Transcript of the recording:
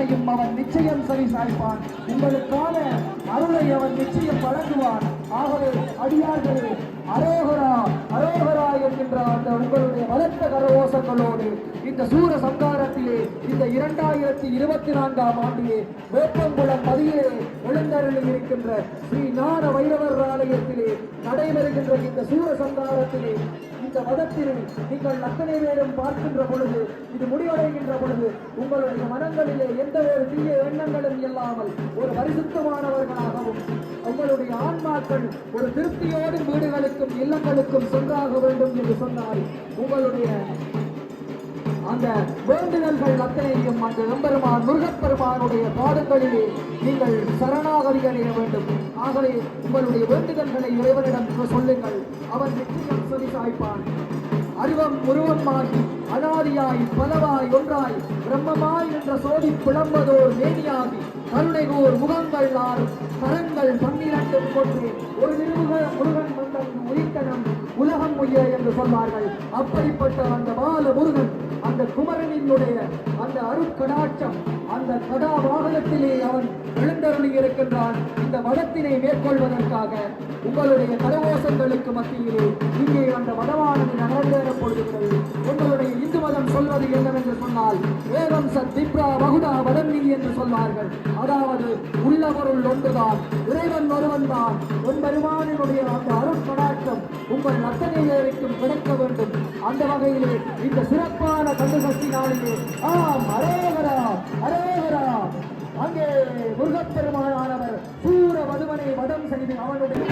கேட்கின்ற அவன் நிச்சயம் சரி சாய்ப்பான். உங்களுக்கான அருளை அவன் நிச்சயம் வழங்குவான். ஆகவே அடியார்களே அரோகரா அரோகரா என்கின்ற அந்த உங்களுடைய வளர்த்த கரகோசங்களோடு இந்த சூர சங்காரத்திலே இந்த இரண்டாயிரத்தி இருபத்தி நான்காம் ஆண்டிலே வேப்பங்குளம் பதியிலே எழுந்தருளில் இருக்கின்ற ஸ்ரீ ஞான வைரவர் ஆலயத்திலே நடைபெறுகின்ற இந்த சூர சங்காரத்திலே இந்த மதத்தில் நீங்கள் அத்தனை பேரும் பார்க்கின்ற பொழுது இது முடிவடைகின்ற பொழுது உங்களுடைய மனங்களிலே எந்த ஒரு தீய எண்ணங்களும் இல்லாமல் ஒரு பரிசுத்தமானவர்களாகவும் உங்களுடைய ஆன்மாக்கள் ஒரு திருப்தியோடு வீடுகளுக்கும் இல்லங்களுக்கும் சென்றாக வேண்டும் என்று சொன்னால் உங்களுடைய அந்த வேண்டுதல்கள் அத்தனையும் அந்த எம்பெருமான் முருகப்பெருமானுடைய பாதங்களிலே நீங்கள் சரணாகதி அடைய வேண்டும். ஆகவே உங்களுடைய வேண்டுதல்களை இறைவனிடம் சொல்லுங்கள். அவன் நிச்சயம் சொல்லி சாய்ப்பான். அருவம் உருவமாகி அனாதியாய் பலவாய் ஒன்றாய் பிரம்மமாய் என்ற சோதி புலம்பதோர் மேனிய கருணைகோர் முகங்கள் ஆறும் கரங்கள் பன்னிரண்டும் கொண்டு ஒரு நிறுவன முருகன் மந்தன் உயிர்த்தனம் உலகம் உய என்று சொன்னார்கள். அப்படிப்பட்ட அந்த பால முருகன் அந்த குமரனினுடைய அந்த அருட்கடாட்சம் அந்த கதா வாகனத்திலே அவன் எழுந்தருளி இருக்கின்றான். இந்த மதத்தினை மேற்கொள்வதற்காக உங்களுடைய கரகோசங்களுக்கு மத்தியிலே இங்கே அந்த மதமானது நடந்தேறப் போகிறது உங்களுடைய இந்து மதம் சொல்வது என்னவென்று சொன்னால் வேதம் சத் திப்ரா வகுடா வதந்தி என்று சொல்வார்கள். அதாவது உள்ளவருள் ஒன்றுதான் இறைவன் ஒருவன் தான் உன் பெருமானினுடைய அந்த அருட்கடாட்சம் உங்கள் அத்தனை பேருக்கும் கிடைக்க வேண்டும். அந்த வகையிலே இந்த சிறப்பான கண்டுகட்சி நாளிலே ஆம் அரேகரா அரேகரா அங்கே முருகப்பெருமானானவர் சூர வதுவனை வதம் செய்து அவனுடைய